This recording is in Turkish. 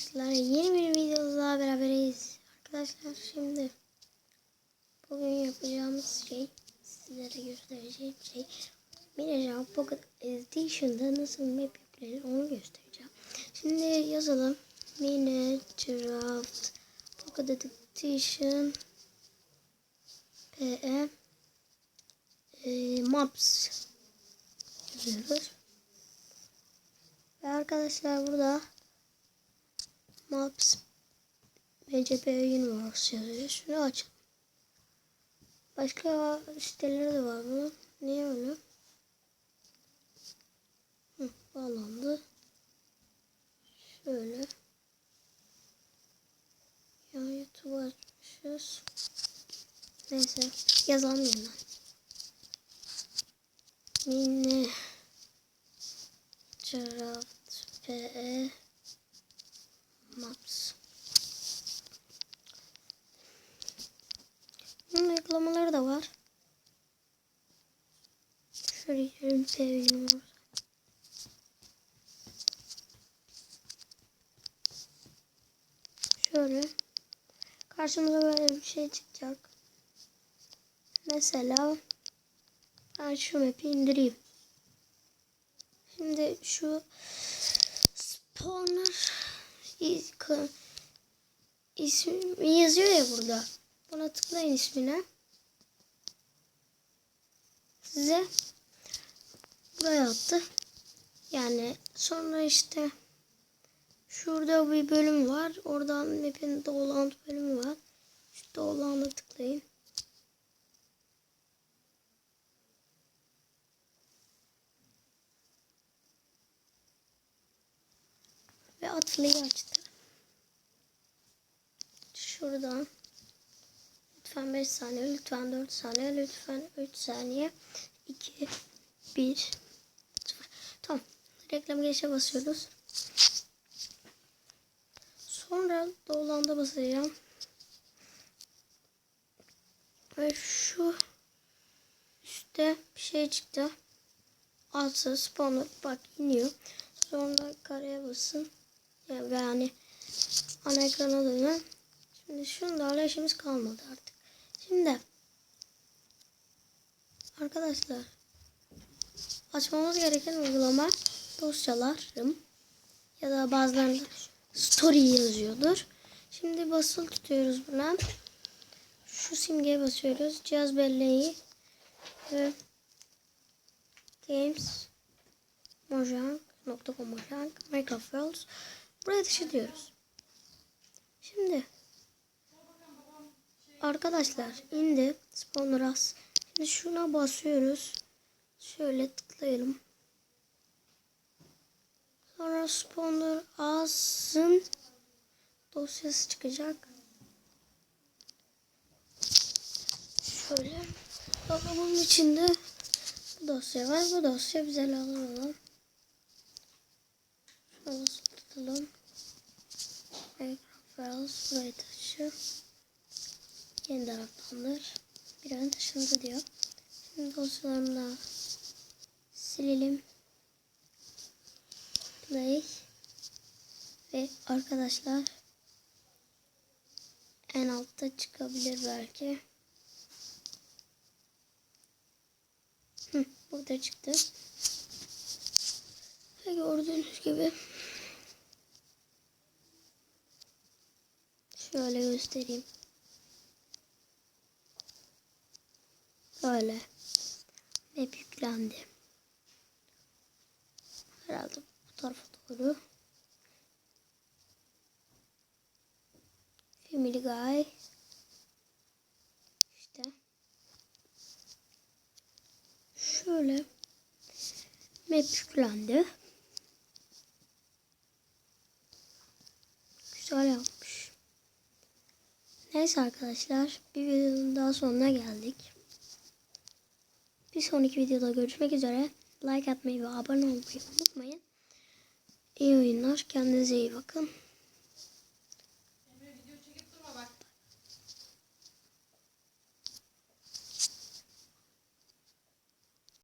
arkadaşlar yeni bir videoda beraberiz. Arkadaşlar şimdi bugün yapacağımız şey sizlere göstereceğim şey Minecraft Pocket Edition'da nasıl map yüklenir onu göstereceğim. Şimdi yazalım Minecraft Pocket Edition PE e, Maps yazıyoruz. Ve arkadaşlar burada Maps MCP Universe yazıyor. Şunu açalım. Başka siteleri de var bunun. Niye öyle? Hı, bağlandı. Şöyle. Ya YouTube açmışız. Neyse yazalım yeniden. Mine Craft PE Maps. Bunun reklamaları da var. Şöyle girelim PE'nin var. Şöyle. Karşımıza böyle bir şey çıkacak. Mesela ben şu map'i indireyim. Şimdi şu spawner ismi yazıyor ya burada. Buna tıklayın ismine. Size buraya attı. Yani sonra işte şurada bir bölüm var. Oradan map'in Download bölümü var. Şu Download'a tıklayın. Ve atlayı açtı. Şuradan lütfen 5 saniye, lütfen 4 saniye, lütfen 3 saniye. 2 1 0. Tamam. Reklam geçe basıyoruz. Sonra dolanda basacağım. Ve şu üstte bir şey çıktı. Altı spawner bak iniyor. Sonra kareye basın. Yani, yani ana ekrana dönün. Şimdi şunlarla işimiz kalmadı artık. Şimdi arkadaşlar açmamız gereken uygulama dosyalarım ya da bazılarında story yazıyordur. Şimdi basılı tutuyoruz buna. Şu simgeye basıyoruz. Cihaz belleği ve games mojang.com mojang Minecraft Worlds buraya taşıyoruz. Şimdi arkadaşlar indi spawner as. Şimdi şuna basıyoruz. Şöyle tıklayalım. Sonra spawner dosyası çıkacak. Şöyle dolabın içinde bu dosya var. Bu dosya bize lazım olan. Şöyle tutalım. Minecraft Files buraya taşı. Yeniden aklandır. Bir an taşındı diyor. Şimdi dosyalarını da silelim. Play. Ve arkadaşlar en altta çıkabilir belki. Hı, burada çıktı. Ve gördüğünüz gibi şöyle göstereyim. Böyle map yüklendi. Herhalde bu tarafa doğru. Family Guy. İşte. Şöyle map yüklendi. Güzel yapmış. Neyse arkadaşlar bir videonun daha sonuna geldik. Bir sonraki videoda görüşmek üzere. Like atmayı ve abone olmayı unutmayın. İyi oyunlar. Kendinize iyi bakın.